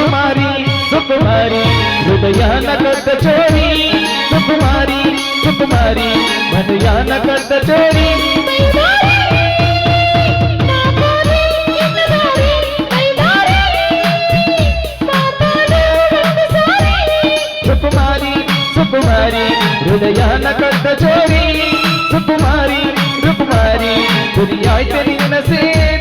సుకుమారి సుకుమారి హృదయాన కథ చోరీ సుకుమారి సుకుమారి హృదయాన కథ చోరీ సుకుమారి సుకుమారి హృదయాన కథ చోరీ సుకుమారి రుకుమారి దునియాయి నిన్న సేన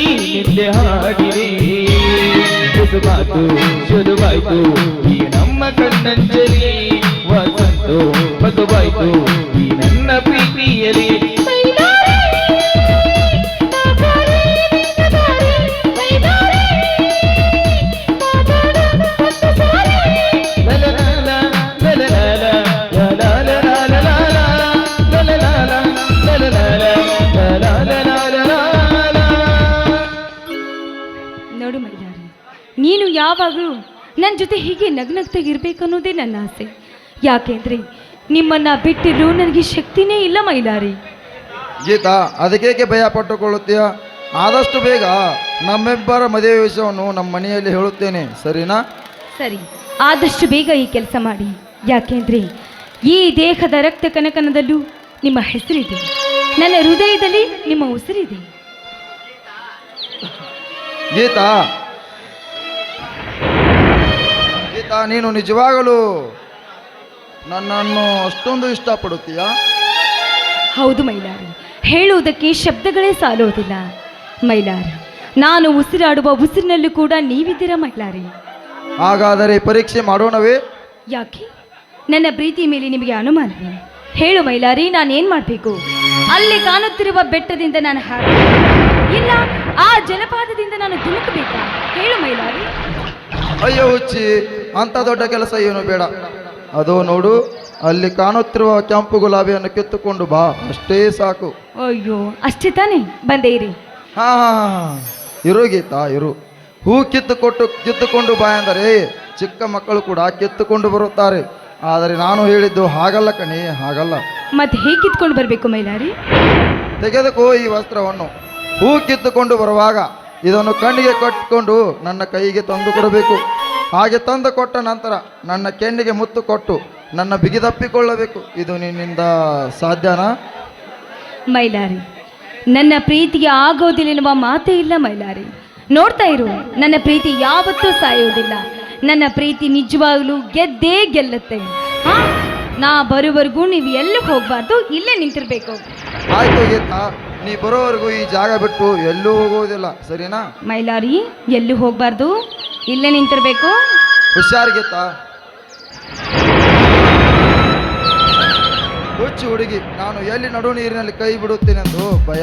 ಎದೆಯಾಳದಲ್ಲಿ ನಿಂದೆ ಹಾಡಿದೆ ಮಾತು ಶುರುವಾಯ್ತು ಈ ನಮ್ಮ ಕಣ್ಣಂಜಲಿ. ವಸಂತು ಮಗುವಾಯ್ತು ಈ ನನ್ನ ಪ್ರೀತಿಯಲಿ ನೀನು ಯಾವಾಗಲೂ ನನ್ನ ಜೊತೆ ಹೀಗೆ ನಗ್ನಗ್ತಾಗಿರ್ಬೇಕು ಅನ್ನೋದೇ ನನ್ನ ಆಸೆ. ಯಾಕೆಂದ್ರೆ ನಿಮ್ಮನ್ನ ಬಿಟ್ಟಿರು ನನಗೆ ಶಕ್ತಿನೇ ಇಲ್ಲ ಮೈಲಾರಿ. ಗೀತಾ ಅದಕ್ಕೇಕೆ ಭಯ ಪಟ್ಟುಕೊಳ್ಳುತ್ತೀಯ? ಆದಷ್ಟು ಬೇಗ ನಮ್ಮಿಬ್ಬರ ಮದುವೆ ವಿಷಯವನ್ನು ನಮ್ಮ ಮನೆಯಲ್ಲಿ ಹೇಳುತ್ತೇನೆ ಸರಿನಾ? ಸರಿ ಆದಷ್ಟು ಬೇಗ ಈ ಕೆಲಸ ಮಾಡಿ. ಯಾಕೆಂದ್ರೆ ಈ ದೇಹದ ರಕ್ತ ಕನಕನದಲ್ಲೂ ನಿಮ್ಮ ಹೆಸರಿದೆ. ನನ್ನ ಹೃದಯದಲ್ಲಿ ನಿಮ್ಮ ಉಸಿರಿದೆ. ಗೀತಾ ಗೀತಾ ನೀನು ನಿಜವಾಗಲೂ ನನ್ನನ್ನು ಅಷ್ಟೊಂದು ಇಷ್ಟಪಡುತ್ತೀಯಾ? ಹೌದು ಮೈಲಾರಿ. ಹೇಳುವುದಕ್ಕೆ ಶಬ್ದಗಳೇ ಸಾಲುವುದಿಲ್ಲ ಮೈಲಾರಿ ನಾನು ಉಸಿರಾಡುವ ಉಸಿರಿನಲ್ಲೂ ಕೂಡ ನೀವಿದ್ದೀರ ಮೈಲಾರಿ? ಹಾಗಾದರೆ ಪರೀಕ್ಷೆ ಮಾಡೋಣವೇ? ಯಾಕೆ? ನನ್ನ ಪ್ರೀತಿ ಮೇಲೆ ನಿಮಗೆ ಅನುಮಾನವೇ ಹೇಳು ಮೈಲಾರಿ ನಾನೇನ್ ಮಾಡಬೇಕು? ಅಲ್ಲಿ ಕಾಣುತ್ತಿರುವ ಬೆಟ್ಟದಿಂದ ನಾನು ಹಾರ ಇಲ್ಲ ಆ ಜಲಪಾತದಿಂದ ನಾನು ಧುಮುಕಬೇಕಾ? ಹೇಳು ಮೈಲಾರಿ. ಅಯ್ಯೋ ಹುಚ್ಚಿ ಅಂಥ ದೊಡ್ಡ ಕೆಲಸ ಏನು ಬೇಡ. ಅದು ನೋಡು ಅಲ್ಲಿ ಕಾಣುತ್ತಿರುವ ಕೆಂಪು ಗುಲಾಬಿಯನ್ನು ಕಿತ್ತುಕೊಂಡು ಬಾ ಅಷ್ಟೇ ಸಾಕು. ಅಯ್ಯೋ ಅಷ್ಟೇ ತಾನೇ? ಬಂದೇ ಇರಿ. ಹಾ ಹಾ ಹಾ ಹಾ. ಇರು ಗೀತಾ ಇರು. ಹೂ ಕಿತ್ತುಕೊಟ್ಟು ಕಿತ್ತುಕೊಂಡು ಬಾ ಅಂದರೆ ಚಿಕ್ಕ ಮಕ್ಕಳು ಕೂಡ ಕಿತ್ತುಕೊಂಡು ಬರುತ್ತಾರೆ. ಆದರೆ ನಾನು ಹೇಳಿದ್ದು ಹಾಗಲ್ಲ ಕಣಿ ಹಾಗಲ್ಲ. ಮತ್ತೆ ಹೇಗೆ ಕಿತ್ಕೊಂಡು ಬರಬೇಕು ಮೈಲಾರಿ? ತೆಗೆದುಕೋ ಈ ವಸ್ತ್ರವನ್ನು. ಹೂ ಕಿತ್ತುಕೊಂಡು ಬರುವಾಗ ಇದನ್ನು ಕಣ್ಣಿಗೆ ಕಟ್ಟಿಕೊಂಡು ನನ್ನ ಕೈಗೆ ತಂದು ಕೊಡಬೇಕು. ಹಾಗೆ ತಂದು ಕೊಟ್ಟ ನಂತರ ನನ್ನ ಕೆನ್ನಿಗೆ ಮುತ್ತು ಕೊಟ್ಟು ನನ್ನ ಬಿಗಿದಪ್ಪಿಕೊಳ್ಳಬೇಕು ಇದು ನಿನ್ನಿಂದ ಸಾಧ್ಯನಾ? ಮೈಲಾರಿ ನನ್ನ ಪ್ರೀತಿಗೆ ಆಗೋದಿല്ലെನ್ನುವ ಮಾತೇ ಇಲ್ಲ ಮೈಲಾರಿ. ನೋಡ್ತಾ ಇರು ನನ್ನ ಪ್ರೀತಿ ಯಾವತ್ತೂ ಸಾಯೋದಿಲ್ಲ ನನ್ನ ಪ್ರೀತಿ ನಿಜವಾಗ್ಲೂ ಗೆದ್ದೇ ಗೆಲ್ಲುತ್ತೆ. ನಾ ಬರುವವರೆಗೂ ನೀವು ಎಲ್ಲೂ ಹೋಗ್ಬಾರ್ದು ಇಲ್ಲೇ ನಿಂತಿರ್ಬೇಕು. ಆಯ್ತು ಗೀತಾ ನೀ ಬರೋವರೆಗೂ ಈ ಜಾಗ ಬಿಟ್ಟು ಎಲ್ಲೂ ಹೋಗೋದಿಲ್ಲ ಸರಿನಾ? ಮೈಲಾರಿ ಎಲ್ಲೂ ಹೋಗಬಾರ್ದು. ಇಲ್ಲೇ ನಿಂತಿರ್ಬೇಕು? ಹುಷಾರ್ ಗೀತಾ ಹುಚ್ಚು ಹುಡುಗಿ ನಾನು ಎಲ್ಲಿ ನಡು ನೀರಿನಲ್ಲಿ ಕೈ ಬಿಡುತ್ತೇನೆಂದು ಭಯ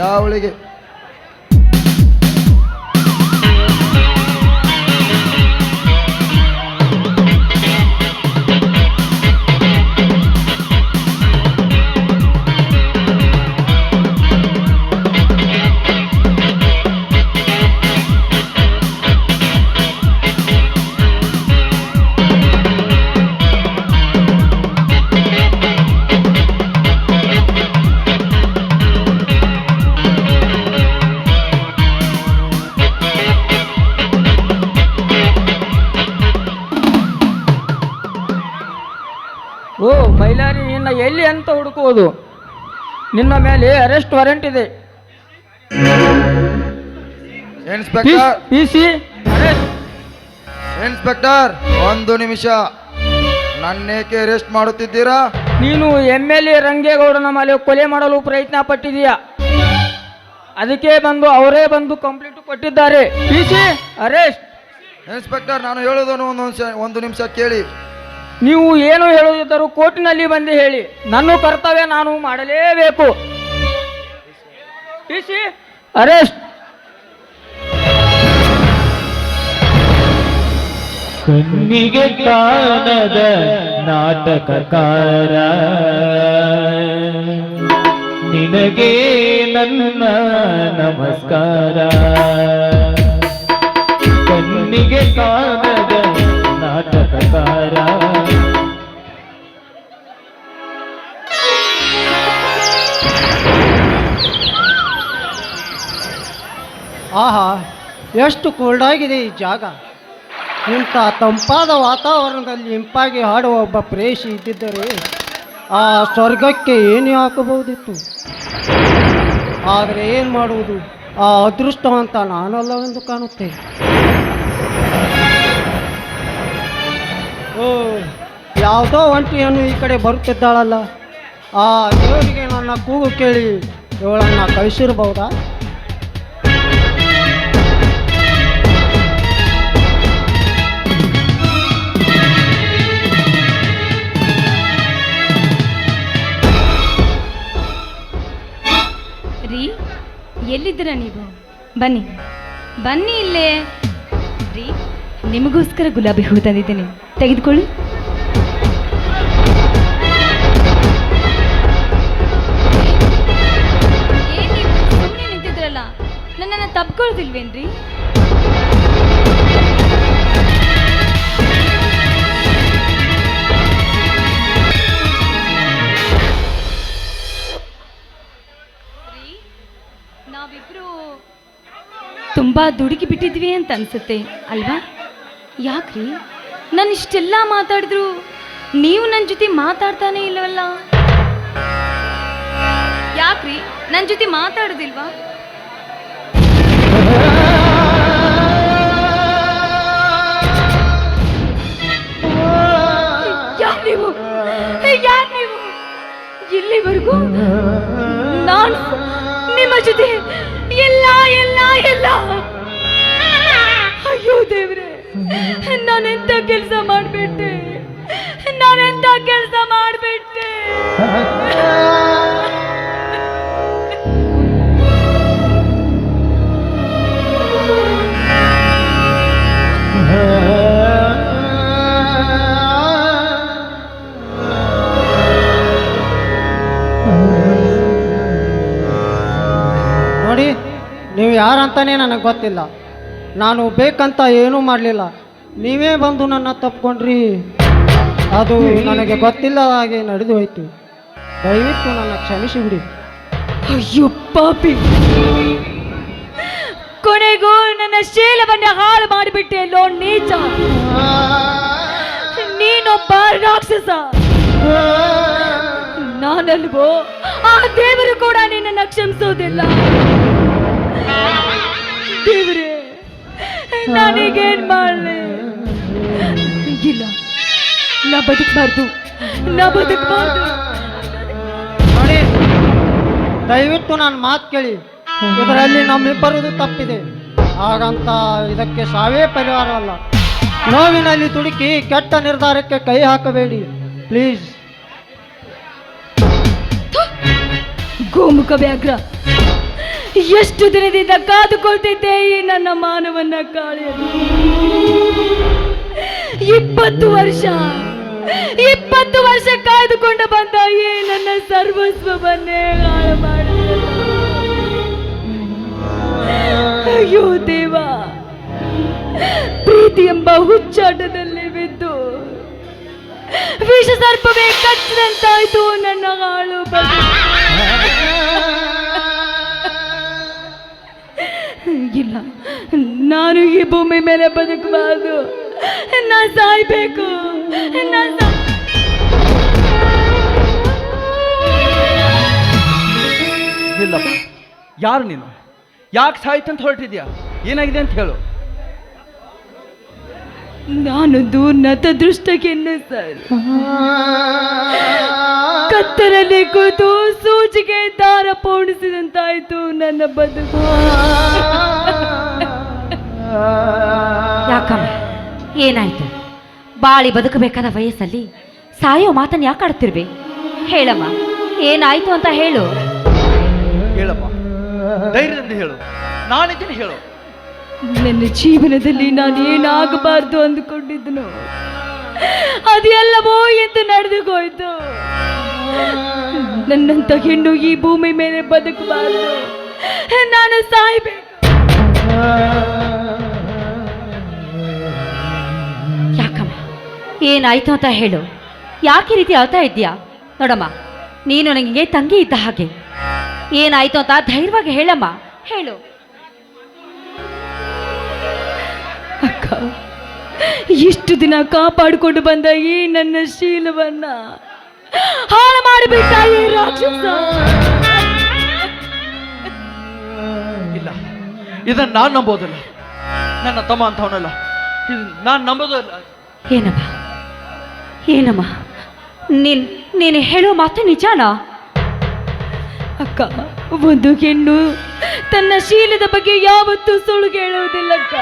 ಓ ಮೈಲಾರಿ ನಿನ್ನ ಎಲ್ಲಿ ಅಂತ ಹುಡುಕುವುದು? ನಿನ್ನ ಮೇಲೆ ಅರೆಸ್ಟ್ ವಾರೆಂಟ್ ಇದೆ. Inspector. P C arrest inspector ಒಂದು ನಿಮಿಷ. ನನ್ನೇಕೆ ಅರೆಸ್ಟ್ ಮಾಡುತ್ತಿದ್ದೀರಾ? ನೀನು ಎಂ ಎಲ್ ಎ ರಂಗೇಗೌಡನ ಮೇಲೆ ಕೊಲೆ ಮಾಡಲು ಪ್ರಯತ್ನ ಪಟ್ಟಿದೀಯ ಅದಕ್ಕೆ ಬಂದು ಅವರೇ ಬಂದು ಕಂಪ್ಲೀಟ್ ಕೊಟ್ಟಿದ್ದಾರೆ. ಪಿ ಸಿ ಅರೆಸ್ಟ್ ಇನ್ಸ್ಪೆಕ್ಟರ್ ನಾನು ಹೇಳೋದನ್ನು ಒಂದು ನಿಮಿಷ ಒಂದು ನಿಮಿಷ ಕೇಳಿ. ನೀವು ಏನು ಹೇಳುವುದಿದ್ದರೂ ಕೋರ್ಟಿನಲ್ಲಿ ಬಂದು ಹೇಳಿ. ನನ್ನ ಕರ್ತವ್ಯ ನಾನು ಮಾಡಲೇಬೇಕು. ಅರೆಸ್ಟ್. ಕಣ್ಣಿಗೆ ಕಾಣದ ನಾಟಕಕಾರ. ನಿನಗೆ ನನ್ನ ನಮಸ್ಕಾರ. ಕಣ್ಣಿಗೆ ಕಾಣದ ಆಹಾ, ಎಷ್ಟು ಕೋಲ್ಡಾಗಿದೆ ಈ ಜಾಗ. ಇಂಥ ತಂಪಾದ ವಾತಾವರಣದಲ್ಲಿ ಇಂಪಾಗಿ ಹಾಡುವ ಒಬ್ಬ ಪ್ರೇಷಿ ಇದ್ದಿದ್ದರೆ ಆ ಸ್ವರ್ಗಕ್ಕೆ ಏನು ಹಾಕಬಹುದಿತ್ತು. ಆದರೆ ಏನು ಮಾಡುವುದು? ಆ ಅದೃಷ್ಟವಂತ ನಾನಲ್ಲವೆಂದು ಕಾಣುತ್ತೆ. ಓ, ಯಾವುದೋ ಒಂಟಿಯನ್ನು ಈ ಕಡೆ ಬರುತ್ತಿದ್ದಾಳಲ್ಲ. ಆ ದೇವರಿಗೆ ನನ್ನ ಕೂಗು ಕೇಳಿ ಇವಳನ್ನು ಕಳಿಸಿರಬಹುದಾ? ಎಲ್ಲಿದ್ದೀರ ನೀವು? ಬನ್ನಿ. ಬನ್ನಿ ಇಲ್ಲೇ. ರೀ ನಿಮಗೋಸ್ಕರ ಗುಲಾಬಿ ಹೂ ತಂದಿದ್ದೀನಿ. ತೆಗೆದುಕೊಳ್ಳಿ. ನಿಂತಿದ್ರಲ್ಲ? ನನ್ನನ್ನು ತಪ್ಕೊಳ್ತಿಲ್ವೇನ್ರಿ? ನಾವಿಬ್ರು ತುಂಬಾ ದುಡುಕಿ ಬಿಟ್ಟಿದ್ವಿ ಅಂತ ಅನ್ಸುತ್ತೆ, ಅಲ್ವಾ? ಯಾಕ್ರಿ? ನಾನು ಇಷ್ಟೆಲ್ಲ ಮಾತಾಡಿದ್ರು ನೀವು ನನ್ನ ಜೊತೆ ಮಾತಾಡ್ತಾನೆ ಇಲ್ಲವಲ್ಲ? ಯಾಕ್ರಿ? ನನ್ನ ಜೊತೆ ಮಾತಾಡೋದಿಲ್ವಾ? ಇಲ್ಲಿವರೆಗೂ ನಾನು ನಿಮ್ಮ ಎಲ್ಲ ಎಲ್ಲ ಎಲ್ಲ. ಅಯ್ಯೋ ದೇವ್ರೆ ನಾನೆಂತ ಕೆಲಸ ಮಾಡ್ಬಿಟ್ಟೆ? ನಾನೆಂತ ಕೆಲಸ ಮಾಡ್ಬಿಟ್ಟೆ? ನೀವು ಯಾರಂತಾನೆ ನನಗೆ ಗೊತ್ತಿಲ್ಲ. ನಾನು ಬೇಕಂತ ಏನೂ ಮಾಡಲಿಲ್ಲ. ನೀವೇ ಬಂದು ನನ್ನ ತಪ್ಕೊಂಡ್ರಿ. ಅದು ನನಗೆ ಗೊತ್ತಿಲ್ಲ ಹಾಗೆ ನಡೆದು ಹೋಯ್ತು. ದಯವಿಟ್ಟು ನನ್ನ ಕ್ಷಮಿಸಿ ಬಿಡಿ. ಅಯ್ಯೋ ಪಾಪಿ. ಕೊನೆಗೂ ನನ್ನ ಶೀಲವನ್ನ ಹಾಳು ಮಾಡಿಬಿಟ್ಟೆ ಲೋ ನೀಚ. ನೀನೊಬ್ಬ ರಾಕ್ಷಸ. ನಾನಲ್ವೋ? ಆ ದೇವರು ಕೂಡ ನಿನ್ನನ್ನು ಕ್ಷಮಿಸೋದಿಲ್ಲ. ದೇವರೇ ನಾನೀಗೇನ್ ಮಾಡಲಿ? ಇಲ್ಲ ನಾ ಬದುಕಬಾರ್ದು ನಾ ಬದುಕಬಾರ್ದು. ನೋಡಿ ದಯವಿಟ್ಟು ನನ್ನ ಮಾತು ಕೇಳಿ. ಇದರಲ್ಲಿ ನಮ್ಮಿಬ್ಬರದು ತಪ್ಪಿದೆ. ಹಾಗಂತ ಇದಕ್ಕೆ ಸಾವೇ ಪರಿಹಾರವಲ್ಲ. ನೋವಿನಲ್ಲಿ ತುಡುಕಿ ಕೆಟ್ಟ ನಿರ್ಧಾರಕ್ಕೆ ಕೈ ಹಾಕಬೇಡಿ ಪ್ಲೀಸ್. ಗೋಮುಖ ವ್ಯಾಘ್ರ. ಎಷ್ಟು ದಿನದಿಂದ ಕಾದುಕೊಳ್ತಿದ್ದೆ ಈ ನನ್ನ ಮಾನವನ್ನ ಕಾಳೆಯಲು ಇಪ್ಪತ್ತು ವರ್ಷ ಇಪ್ಪತ್ತು ವರ್ಷ ಕಾಯ್ದುಕೊಂಡು ಬಂದ ಈ ನನ್ನ ಸರ್ವಸ್ವವನ್ನೇ ಹಾಳು ಮಾಡಿದ ಅಯ್ಯೋ ದೇವ, ಪ್ರೀತಿ ಎಂಬ ಹುಚ್ಚಾಟದಲ್ಲಿ ಬಿದ್ದು ವಿಷ ಸರ್ಪವೇ ಕಚ್ಚಿದಂತಾಯ್ತು ನನ್ನ ಹಾಳು ಬದುಕು. ಇಲ್ಲ. ನಾನು ಈ ಭೂಮಿ ಮೇಲೆ ಬದುಕಬಾರ್ದು. ನಾ ಸಾಯ್ಬೇಕು. ನಾ ಇಲ್ಲಪ್ಪ. ಯಾರು ನೀನು? ಯಾಕೆ ಸಾಯ್ತಂತ ಹೊರಟಿದ್ಯಾ? ಏನಾಗಿದೆ ಅಂತ ಹೇಳು. ನಾನೊಂದು ನತದೃಷ್ಟಕ್ಕೆನ್ನು ಸರ್. ಕತ್ತಲಲ್ಲಿ ಕೂತು ಸೂಜಿಗೆ ದಾರ ಪೋಣಿಸಿದಂತಾಯ್ತು ನನ್ನ ಬದುಕು. ಯಾಕಮ್ಮ? ಏನಾಯ್ತು? ಬಾಳಿ ಬದುಕಬೇಕಾದ ವಯಸ್ಸಲ್ಲಿ ಸಾಯೋ ಮಾತನ್ನು ಯಾಕೆ ಆಡ್ತಿರ್ವಿ? ಹೇಳಮ್ಮ ಏನಾಯ್ತು ಅಂತ ಹೇಳು. ಹೇಳಮ್ಮ ಧೈರ್ಯದಿಂದ ಹೇಳು. ನಾನಿದ್ದೀನಿ ಹೇಳು. ನನ್ನ ಜೀವನದಲ್ಲಿ ನಾನು ಏನಾಗಬಾರ್ದು ಅಂದುಕೊಂಡಿದ್ದನು. ಅದೆಲ್ಲವೋ ಎಂದು ನಡೆದುಕೋಯ್ತು ನನ್ನಂತ ಹೆಣ್ಣು ಈ ಭೂಮಿ ಮೇಲೆ ಬದುಕಬಾರದು. ನಾನು ಸಾಯ್ಬೇಕು. ಯಾಕಮ್ಮ, ಏನಾಯ್ತು ಅಂತ ಹೇಳು. ಯಾಕೆ ರೀತಿ ಅಳ್ತಾ ಇದ್ದೀಯಾ? ನೋಡಮ್ಮ, ನೀನು ನನಗೆ ತಂಗಿ ಇದ್ದ ಹಾಗೆ. ಏನಾಯ್ತು ಅಂತ ಧೈರ್ಯವಾಗಿ ಹೇಳಮ್ಮ. ಹೇಳು. ಅಕ್ಕ, ಇಷ್ಟು ದಿನ ಕಾಪಾಡಿಕೊಂಡು ಬಂದ ಈ ನನ್ನ ಶೀಲವನ್ನ ಹಾಳು ಮಾಡಿಬಿಟ್ಟ ಈ ರಾಕ್ಷಸ. ಇಲ್ಲ ಇದನ್ನ ನಾನು ನಂಬೋದಿಲ್ಲ. ನನ್ನ ತಮ್ಮ ಅಂತ ಅವನಲ್ಲ ನಾನು ನಂಬೋದಿಲ್ಲ ಏನಮ್ಮ? ಏನಮ್ಮ? ನೀನ್ ನೀನು ಹೇಳೋ ಮಾತು ನಿಜಾನ? ಅಕ್ಕ ಒಂದು ಹೆಣ್ಣು ತನ್ನ ಶೀಲದ ಬಗ್ಗೆ ಯಾವತ್ತೂ ಸುಳ್ಳು ಹೇಳುವುದಿಲ್ಲಕ್ಕ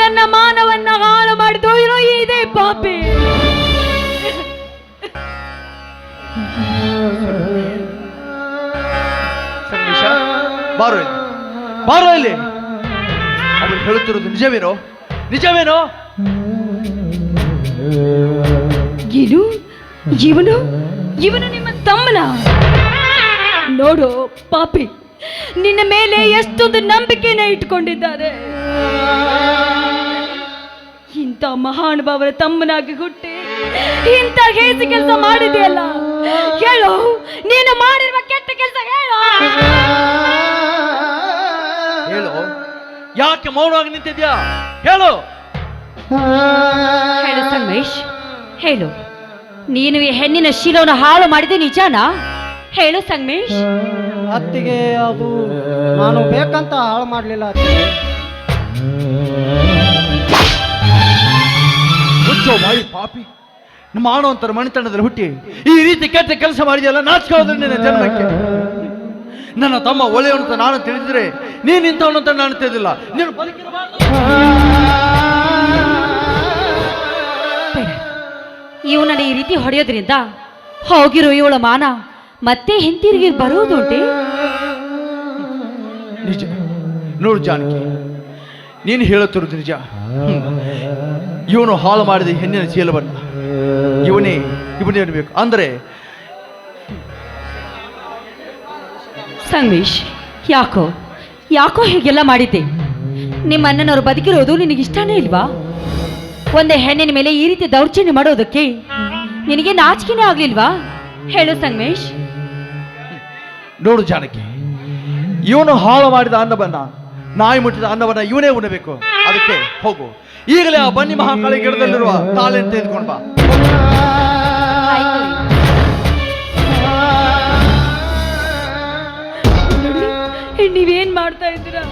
ನನ್ನ ಮಾನವನ್ನ ಹಾಳು ಮಾಡಿದೋ ಇರೋ ಇದೇ ಪಾಪಿ. ಸಂಗಮೇಶ ಬಾರೋ ಇಲ್ಲಿ. ಬಾರೋ ಇಲ್ಲಿ. ನಿಜವೇನೋ? ನಿಜವೇನೋ? ಏನು? ಇವನು? ಇವನು ನಿಮ್ಮ ತಮ್ಮನ? ನೋಡು, ಪಾಪಿ. ನಿನ್ನ ಮೇಲೆ ಎಷ್ಟೊಂದು ನಂಬಿಕೆನ ಇಟ್ಕೊಂಡಿದ್ದಾರೆ ಇಂಥ ಮಹಾನುಭಾವರ ತಮ್ಮನಾಗಿ ಹುಟ್ಟಿ ಇಂಥ ಹೇಸಿ ಕೆಲಸ ಮಾಡಿದೆಯಲ್ಲ? ಹೇಳು. ನೀನು ಮಾಡಿರುವ ಕೆಟ್ಟ ಕೆಲಸ ಹೇಳು. ಹೇಳು. ಯಾಕೆ ಮೌನವಾಗಿ ನಿಂತಿದ್ಯಾ? ಹೇಳು. ಹೇಳು ಸಂಗಮೇಶ್ ಹೇಳು. ನೀನು ಈ ಹೆಣ್ಣಿನ ಶೀಲವನ್ನು ಹಾಳು ಮಾಡಿದೆ ನಿಜಾನಾ? ಹೇಳು ಸಂಗಮೇಶ್ ಅತ್ತಿಗೆ ಅದು ನಾನು ಬೇಕಂತ ಹಾಳು ಮಾಡಲಿಲ್ಲ ಅತ್ತಿಗೆ. ಮುಚ್ಚೋ ಬಾಯಿ ಪಾಪಿ. ನಮ್ಮ ಆಣವಂತರ ಮಣಿತನದಲ್ಲಿ ಹುಟ್ಟಿ ಈ ರೀತಿ ಕೆಟ್ಟ ಕೆಲಸ ಮಾಡಿದೆಯಲ್ಲ ನಾಚಿಕೊಳ್ಳೋದ್ರೆ ನಿನ್ನ ಜನ್ಮಕ್ಕೆ. ನನ್ನ ತಮ್ಮ ಒಳ್ಳೆಯವನು ಅಂತ ನಾನು ತಿಳಿದಿದ್ರೆ ನೀನು ನಿಂತವನು ಅಂತ ನಾನು ತಿಳಿದಿಲ್ಲ. ನೀನು ಇವನನ್ನ ಈ ರೀತಿ ಹೊಡೆಯೋದ್ರಿಂದ ಹೋಗಿರೋ ಇವಳ ಮಾನ ಮತ್ತೆ ಹಿಂತಿರುಗಿ ಬರುವುದುಂಟೆ ನಿಜ. ನೋಡು ಜಾನಕಿ ನೀನು ಹೇಳುತ್ತಿರುವುದು ನಿಜ. ಇವನು ಹಾಳು ಮಾಡಿದ ಹೆಣ್ಣಿನ ಚೀಲವನ್ನ ಇವನೇ ಇವನೇ ಇರಬೇಕು ಅಂದರೆ ಸಂಗಮೇಶ್ ಯಾಕೋ ಯಾಕೋ ಹೀಗೆಲ್ಲ ಮಾಡಿದ್ದೆ? ನಿಮ್ಮ ಅಣ್ಣನವರು ಬದುಕಿರೋದು ನಿನಗೆ ಇಷ್ಟನೇ ಇಲ್ವಾ? ಒಂದೇ ಹೆಣ್ಣಿನ ಮೇಲೆ ಈ ರೀತಿ ದೌರ್ಜನ್ಯ ಮಾಡೋದಕ್ಕೆ ನಿನಗೆ ನಾಚಿಕೆನೇ ಆಗ್ಲಿಲ್ವಾ? ಹೇಳು ಸಂಗಮೇಶ್. ನೋಡು ಜಾನಕಿ ಇವನು ಹಾಳು ಮಾಡಿದ ಅನ್ನವನ್ನ ನಾಯಿ ಮುಟ್ಟಿದ ಅನ್ನವನ್ನ ಇವನೇ ಉಣಬೇಕು ಅದಕ್ಕೆ ಹೋಗು. ಈಗಲೇ ಆ ಬನ್ನಿ ಮಹಾಕಾಳಿ ಗಿಡದಲ್ಲಿರುವ ತಾಳೆಯನ್ನು ತೆಗೆದುಕೊಂಡು ಬಾ. ನೀವೇನ್ ಮಾಡ್ತಾ ಇದ್ದೀರಾ?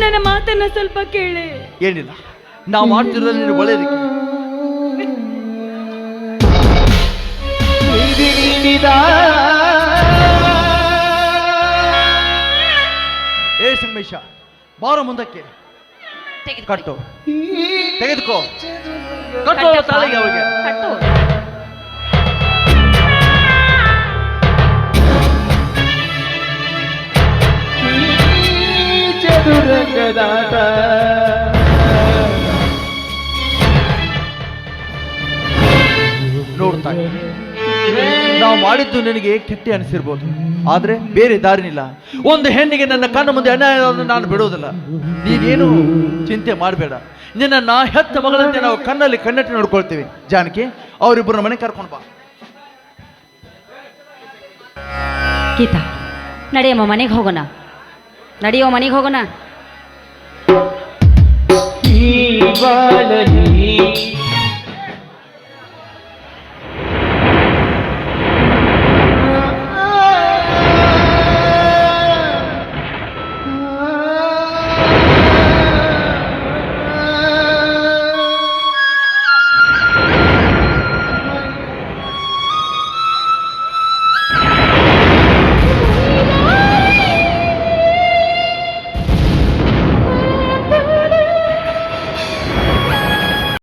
ನನ್ನ ಮಾತನ್ನ ಸ್ವಲ್ಪ ಕೇಳಿ. ಏನಿಲ್ಲ. ನಾವು ಮಾಡ್ತಿರೋದು ನೀನು ಒಳ್ಳೆಯದಕ್ಕೆ. ಏ ಸಂಗಮೇಶ ಬಾರೋ ಮುಂದಕ್ಕೆ ತೆಗೆದುಕೊ. ಕಟ್ಟು ತೆಗೆದುಕೋ ಕಟ್ಟು. ತಾಳಿಗೆ ಅವಳಿಗೆ ಕಟ್ಟು. ಚದುರಂಗದಾಟ ನೋಡ್ತಾ. ನಾವು ಮಾಡಿದ್ದು ನಿನಗೆ ಕೆಟ್ಟ ಅನಿಸಿರ್ಬೋದು ಆದ್ರೆ ಬೇರೆ ದಾರಿನಿಲ್ಲ. ಒಂದು ಹೆಣ್ಣಿಗೆ ನನ್ನ ಕಣ್ಣು ಮುಂದೆ ಅನ್ಯಾಯವನ್ನು ನಾನು ಬಿಡೋದಿಲ್ಲ ನೀನೇನು ಚಿಂತೆ ಮಾಡಬೇಡ. ನಿನ್ನ ನಾ ಹೆತ್ತ ಮಗಳಂತೆ ನಾವು ಕಣ್ಣಲ್ಲಿ ಕಣ್ಣಿಟ್ಟು ನೋಡ್ಕೊಳ್ತೀವಿ. ಜಾನಕಿ ಅವರಿಬ್ಬರನ್ನ ಮನೆ ಕರ್ಕೊಂಡು ಬಾ. ಗೀತಾ ನಡೆಯಮ್ಮ ಮನೆಗೆ ಹೋಗೋಣ. ನಡೆಯೋ ಮನೆಗೆ ಹೋಗೋಣ. ಈ ಬಾಳಲಿ